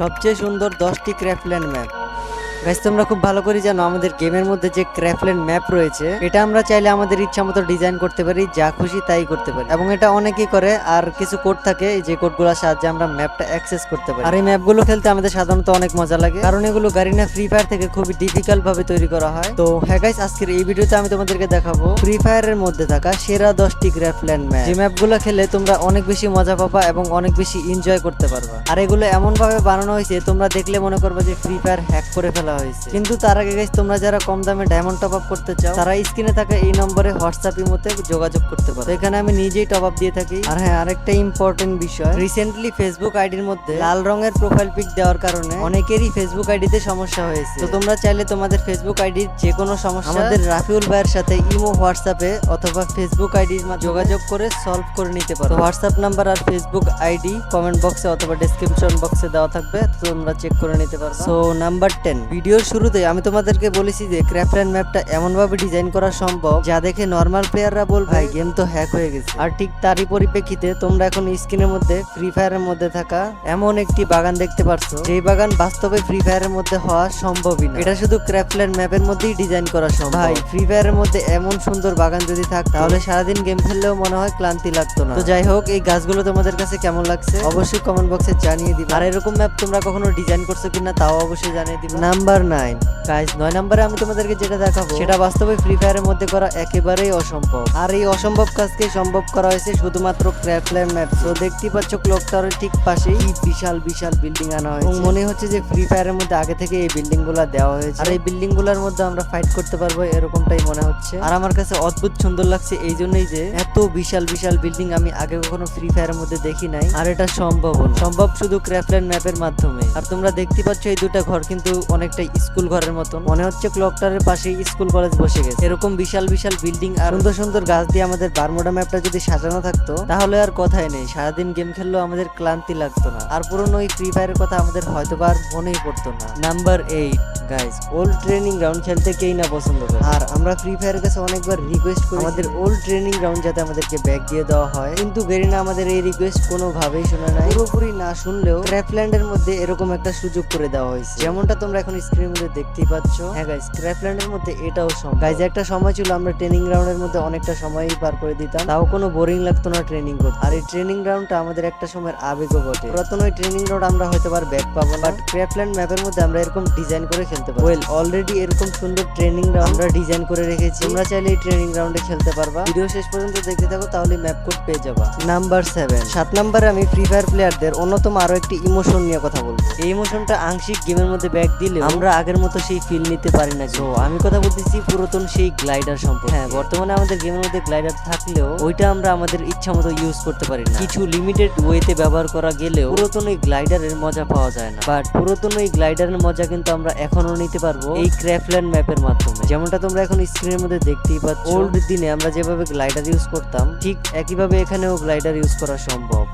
সবচেয়ে সুন্দর দশটি ক্র্যাফল্যান্ড ম্যাপ। গাইস তোমরা খুব ভালো করে জানো আমাদের গেমের মধ্যে যে ক্র্যাফল্যান্ড ম্যাপ রয়েছে, এটা আমরা চাইলে আমাদের ইচ্ছা মতো ডিজাইন করতে পারি, যা খুশি তাই করতে পারি। এবং এটা অনেকেই করে, আর কিছু কোড থাকে যে কোডগুলোর সাহায্যে আমরা ম্যাপটা অ্যাক্সেস করতে পারি। আর এই ম্যাপগুলো খেলতে আমাদের সাধারণত অনেক মজা লাগে, কারণ এগুলো গারিনা ফ্রি ফায়ার থেকে খুবই ডিফিকাল্ট ভাবে তৈরি করা হয়। তো হ্যাঁ আজকের এই ভিডিওতে আমি তোমাদেরকে দেখাবো ফ্রি ফায়ারের মধ্যে থাকা সেরা দশটি ক্র্যাফল্যান্ড ম্যাপ যে ম্যাপগুলো খেলে তোমরা অনেক বেশি মজা পাবা এবং অনেক বেশি এনজয় করতে পারবা। আর এগুলো এমন ভাবে বানানো হয়েছে, তোমরা দেখলে মনে করবে যে ফ্রি ফায়ার হ্যাক করে ফেলা হয়েছে। কিন্তু তার আগে গাইস তোমরা যারা কম দামে ডায়মন্ড টপ আপ করতে চাও, তারা স্ক্রিনে থাকা এই নম্বরে হোয়াটসঅ্যাপ ইমোতে যোগাযোগ করতে পারো। এখানে আমি নিজেই টপ আপ দিয়ে থাকি। আর হ্যাঁ আরেকটা ইম্পর্টেন্ট বিষয় রিসেন্টলি ফেসবুক আইডির মধ্যে লাল রঙের প্রোফাইল পিক দেওয়ার কারণে অনেকেরই ফেসবুক আইডিতে সমস্যা হয়েছে। তো তোমরা চাইলে তোমাদের ফেসবুক আইডির যে কোনো সমস্যা আমাদের রাফিউল ভাইয়ের সাথে ইমো হোয়াটসঅ্যাপে অথবা ফেসবুক আইডির যোগাযোগ করে সলভ করে নিতে পারো। হোয়াটসঅ্যাপ নাম্বার আর ফেসবুক আইডি কমেন্ট বক্সে অথবা ডেসক্রিপশন বক্সে দেওয়া থাকবে, তোমরা চেক করে নিতে পারো সো নাম্বার টেন ভিডিওর শুরুতে আমি তোমাদেরকে বলেছি যে ক্র্যাফল্যান্ড ম্যাপটা এমন ভাবে ডিজাইন করা সম্ভব যা দেখে নর্মাল প্লেয়াররা বল ভাই গেম তো হ্যাক হয়ে গেছে। আর ঠিক তারই পরিপ্রেক্ষিতে তোমরা এখন স্ক্রিনের মধ্যে ফ্রি ফায়ারের মধ্যে থাকা এমন একটি বাগান দেখতে পারছ। যেই বাগান বাস্তবে ফ্রি ফায়ারের মধ্যে হওয়া সম্ভবই না। এটা শুধু ক্র্যাফল্যান্ড ম্যাপের মধ্যেই ডিজাইন করা সম্ভব। ভাই ফ্রি ফায়ারের মধ্যে এমন সুন্দর বাগান যদি থাক, তাহলে সারাদিন গেম খেললেও মনে হয় ক্লান্তি লাগতো না। তো যাই হোক, এই গাছগুলো তোমাদের কাছে কেমন লাগছে? অবশ্যই কমেন্ট বক্সে জানিয়ে দিবে। আর এরকম ম্যাপ তোমরা কখনো ডিজাইন করছ কিনা, তাও অবশ্যই জানিয়ে দিবে। Number nine. গাইস নয় নাম্বারে আমি তোমাদেরকে যেটা দেখাবো, সেটা বাস্তবে ফ্রি ফায়ারের মধ্যে করা একেবারেই অসম্ভব। আর এই অসম্ভব কাজকে সম্ভব করা হয়েছে শুধুমাত্র ক্র্যাফল্যান্ড ম্যাপ তো দেখতেই পাচ্ছ ক্লক টাওয়ারের ঠিক পাশে বিশাল বিশাল বিল্ডিং আনা এবং মনে হচ্ছে যে ফ্রি ফায়ারের মধ্যে আগে থেকে এই বিল্ডিংগুলা দেওয়া হয়েছে। আর এই বিল্ডিংগুলার মধ্যে আমরা ফাইট করতে পারব এরকমটাই মনে হচ্ছে। আর আমার কাছে অদ্ভুত সুন্দর লাগছে এই জন্যই যে এত বিশাল বিশাল বিল্ডিং আমি আগে কখনো ফ্রি ফায়ারের মধ্যে দেখি নাই। আর এটা সম্ভব সম্ভব শুধু ক্র্যাফল্যান্ড ম্যাপের মাধ্যমে। আর তোমরা দেখতে পাচ্ছ এই দুটা ঘর কিন্তু অনেকটা স্কুল ঘরের মতন। মনে হচ্ছে ক্লক টাওয়ারের পাশেই স্কুল কলেজ বসে গেছে। এরকম বিশাল বিশাল বিল্ডিং আর সুন্দর সুন্দর গাছ দিয়ে আমাদের বারমোডা ম্যাপটা যদি সাজানো থাকতো, তাহলে আর কথাই নেই। সারাদিন গেম খেললেও আমাদের ক্লান্তি লাগতো না। আর পুরনো ওই ফ্রি ফায়ারের কথা আমাদের হয়তো আর মনেই পড়তো না। Number eight guys old training ground খেলতে কেই না পছন্দ করে। আর আমরা ফ্রি ফায়ারের কাছে অনেকবার রিকোয়েস্ট করি। আমাদের ওল্ড ট্রেনিং গ্রাউন্ড যাতে আমাদেরকে ব্যাক দিয়ে দেওয়া হয়। কিন্তু গেরিনা আমাদের এই রিকোয়েস্ট কোনোভাবেই শোনে না পুরোপুরি না শুনলেও ক্র্যাফল্যান্ডের মধ্যে এরকম একটা সুযোগ করে দেওয়া হয়েছে। যেমনটা তোমরা এখন স্ক্রিনের মধ্যে দেখতেই পাচ্ছ। হ্যাঁ গাইস ক্র্যাফল্যান্ডের মধ্যে এটাও সম্ভব। গাইজ একটা সময় ছিল আমরা ট্রেনিং গ্রাউন্ডের মধ্যে অনেকটা সময়ই পার করে দিতাম। তাও কোনো বোরিং লাগতো না ট্রেনিং করতে। আর এই ট্রেনিং গ্রাউন্ডটা আমাদের একটা সময়ের আবেগও বটে। পুরাতন ওই ট্রেনিং গ্রাউন্ড আমরা হয়তো আর ব্যাক পাবো বাট ক্র্যাফল্যান্ড ম্যাপের মধ্যে আমরা এরকম ডিজাইন করে খেলতে পারব ওয়েল অলরেডি এরকম সুন্দর ট্রেনিং গ্রাউন্ড আমরা ডিজাইন করে রেখেছি। তোমরা চাইলে এই ট্রেনিং গ্রাউন্ডে খেলতে পারবা। ভিডিও শেষ পর্যন্ত দেখতে থাকো তাহলে ম্যাপ কোড পেয়ে যাবা। নাম্বার সেভেন সাত নাম্বারে আমি ফ্রি ফায়ার প্লেয়ারদের অন্যতম আরও একটি ইমোশন নিয়ে কথা বলব। এই ইমোশনটা আংশিক গেমের মধ্যে ব্যাক দিলে আমরা আগের মতো সেই ফিল নিতে পারি না তো আমি কথা বলতেছি পুরাতন সেই গ্লাইডার সম্পর্কে। হ্যাঁ বর্তমানে আমাদের গেমের মধ্যে গ্লাইডার থাকলেও ওইটা আমরা আমাদের ইচ্ছা মতো ইউজ করতে পারি না। কিছু লিমিটেড ওয়েতে ব্যবহার করা গেলেও পুরাতন ওই গ্লাইডারের মজা পাওয়া যায় না। বাট পুরাতন ওই গ্লাইডারের মজা কিন্তু আমরা এখনও নিতে পারব এই ক্র্যাফল্যান্ড ম্যাপের মাধ্যমে। যেমনটা তোমরা এখন স্ক্রিনের মধ্যে দেখতেই পাচ্ছ। ওল্ড দিনে আমরা যেভাবে গ্লাইডার ইউজ করতাম ঠিক একইভাবে এখানেও গ্লাইডার ইউজ করা সম্ভব।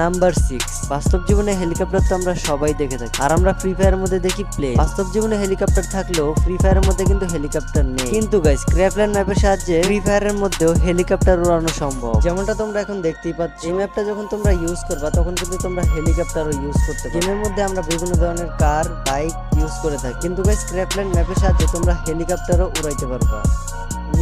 নাম্বার সিক্স বাস্তব জীবনে হেলিকপ্টার তো আমরা সবাই দেখে থাকি। আর আমরা ফ্রি ফায়ারের মধ্যে দেখি প্লে বাস্তব জীবনে হেলিকপ্টার থাকলেও ফ্রি ফায়ারের মধ্যে কিন্তু হেলিকপ্টার নেই। কিন্তু গাইস ক্র্যাফল্যান্ড ম্যাপের সাহায্যে ফ্রি ফায়ারের মধ্যেও হেলিকপ্টার উড়ানো সম্ভব। যেমনটা তোমরা এখন দেখতেই পাচ্ছ, এই ম্যাপটা যখন তোমরা ইউজ করবা, তখন কিন্তু তোমরা হেলিকপ্টারও ইউজ করতে গেমের মধ্যে আমরা বিভিন্ন ধরনের কার বাইক ইউজ করে থাকি। কিন্তু গাইস ক্র্যাফল্যান্ড ম্যাপের সাহায্যে তোমরা হেলিকপ্টারও উড়াইতে পারবা।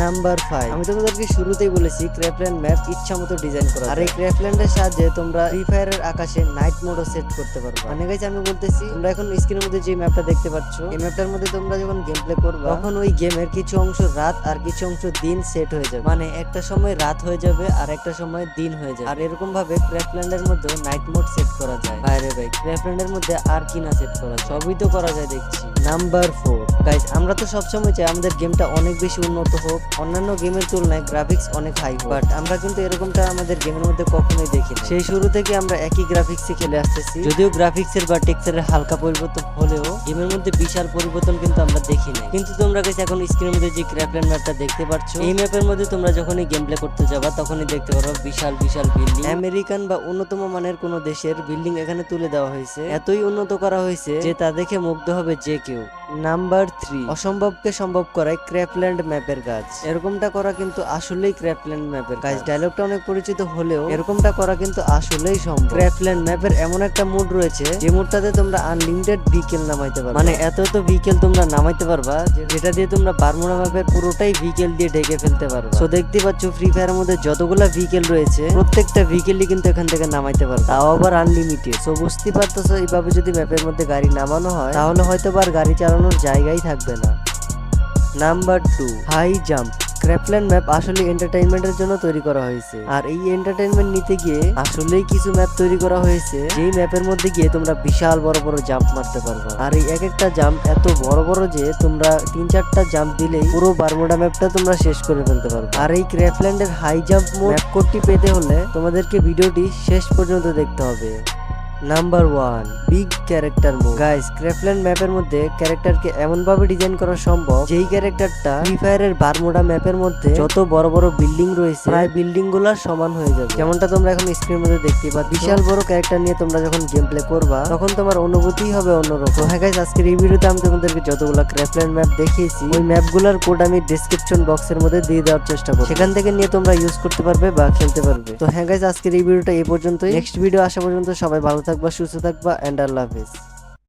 নাম্বার ফাইভ আমি তোমাদেরকে শুরুতেই বলেছি ক্র্যাফল্যান্ড ম্যাপ ইচ্ছা মতো ডিজাইন করা আর এই ক্র্যাফল্যান্ডের সাহায্যে তোমরা ফ্রি ফায়ারের আকাশে নাইট মোডও সেট করতে পারবে। মানে গাইস আমি বলতেছি তোমরা এখন স্ক্রিনের মধ্যে যে ম্যাপটা দেখতে পাচ্ছ এই ম্যাপটার মধ্যে তোমরা যখন গেম প্লে করবে তখন ওই গেমের কিছু অংশ রাত আর কিছু অংশ দিন সেট হয়ে যাবে। মানে একটা সময় রাত হয়ে যাবে আর একটা সময় দিন হয়ে যাবে। আর এরকম ভাবে ক্র্যাফল্যান্ডের মধ্যে নাইট মোড সেট করা যায়। বাইরে ভাই ক্র্যাফল্যান্ডের মধ্যে আর কি না সেট করা সবই তো করা যায় দেখছি। নাম্বার ফোর গাইস আমরা তো সবসময় চাই আমাদের গেমটা অনেক বেশি উন্নত হোক। অন্যান্য গেমের তুলনায় গ্রাফিক্স অনেক হাই বাট আমরা কিন্তু এরকমটা আমাদের গেমের মধ্যে কখনোই দেখি সেই শুরু থেকে আমরা একই গ্রাফিক্সে খেলে আসতেছি। যদিও গ্রাফিক্সের বা টেক্সচারের হালকা পরিবর্তন হলেও গেমের মধ্যে বিশাল পরিবর্তন কিন্তু আমরা দেখি না কিন্তু তোমরা কাছে এখন স্ক্রিনের মধ্যে যে ক্র্যাফল্যান্ড ম্যাপটা দেখতে পাচ্ছ এই ম্যাপের মধ্যে তোমরা যখনই গেম প্লে করতে যাবা, তখনই দেখতে পারো বিশাল বিশাল বিল্ডিং আমেরিকান বা অন্যতম মানের কোনো দেশের বিল্ডিং এখানে তুলে দেওয়া হয়েছে। এতই উন্নত করা হয়েছে যে তা দেখে মুগ্ধ হবে যে কেউ। নাম্বার থ্রি অসম্ভবকে সম্ভব করায় ক্র্যাফল্যান্ড ম্যাপের কাজ। এরকমটা করা কিন্তু আসলেই ক্র্যাপল্যান্ড ম্যাপের কাজ। ডায়লগটা অনেক পরিচিত হলেও এরকমটা করা কিন্তু আসলেই সম্ভব। ক্র্যাপল্যান্ড ম্যাপের এমন একটা মুড রয়েছে যে মুডটাতে তোমরা আনলিমিটেড ভিকেল নামাইতে পারবে। মানে এত এত ভিকেল তোমরা নামাইতে পারবা যেটা দিয়ে তোমরা বারমুডা ম্যাপের পুরোটাই ভিকেল দিয়ে ঢেকে ফেলতে পারবে। সো দেখতে পাচ্ছ ফ্রি ফায়ারের মধ্যে যতগুলা ভিকেল রয়েছে প্রত্যেকটা ভিকেলই কিন্তু এখান থেকে নামাইতে পারবে। তাও আবার আনলিমিটেড সো বুঝতে পারতেছো এইভাবে যদি ম্যাপের মধ্যে গাড়ি নামানো হয় তাহলে হয়তো বা আর গাড়ি চালানোর জায়গাই থাকবে না। Number two high jump Craftland map আসলে এন্টারটেইনমেন্টের জন্য তৈরি করা হয়েছে। আর এই এন্টারটেইনমেন্ট নিতে গিয়ে আসলেই কিছু ম্যাপ তৈরি করা হয়েছে। যেই ম্যাপের মধ্যে গিয়ে তোমরা বিশাল বড় বড় জাম্প মারতে পারবে। আর এই এক একটা জাম্প এত বড় বড় যে তোমরা তিন চারটা জাম্প দিলেই পুরো বারমোডা ম্যাপটা তোমরা শেষ করে ফেলতে পারবে। আর এই ক্র্যাপল্যান্ডের হাই জাম্প ম্যাপ কোডটি পেতে হলে তোমাদেরকে ভিডিওটি শেষ পর্যন্ত দেখতে হবে। Number one big character move guys Craftland ম্যাপের মধ্যে ক্যারেক্টারকে এমন ভাবে ডিজাইন করা সম্ভব, যেই ক্যারেক্টারটা ফ্রি ফায়ারের বারমোডা ম্যাপের মধ্যে যত বড় বড় বিল্ডিং রয়েছে, প্রায় বিল্ডিংগুলার সমান হয়ে যাবে। যেমনটা তোমরা এখন স্ক্রিনের মধ্যে দেখতে পাচ্ছ। বিশাল বড় ক্যারেক্টার নিয়ে তোমরা যখন গেম প্লে করবা, তখন তোমার অনুভূতি হবে অন্যরকম। হ্যাঁ গাইস আজকের এই ভিডিওতে আমি তোমাদেরকে যতগুলো ক্র্যাফল্যান্ড ম্যাপ দেখিয়েছি, ওই ম্যাপগুলোর কোড আমি ডেসক্রিপশন বক্সের মধ্যে দিয়ে দেওয়ার চেষ্টা করব। সেখান থেকে নিয়ে তোমরা ইউজ করতে পারবে বা খেলতে পারবে। তো হ্যাঁ গাইস আজকের এই ভিডিওটা এই পর্যন্তই। নেক্সট ভিডিও আসা পর্যন্ত সবাই ভালো থাকবা সুস্থ থাকবা এন্ড আল্লাহ হাফেজ।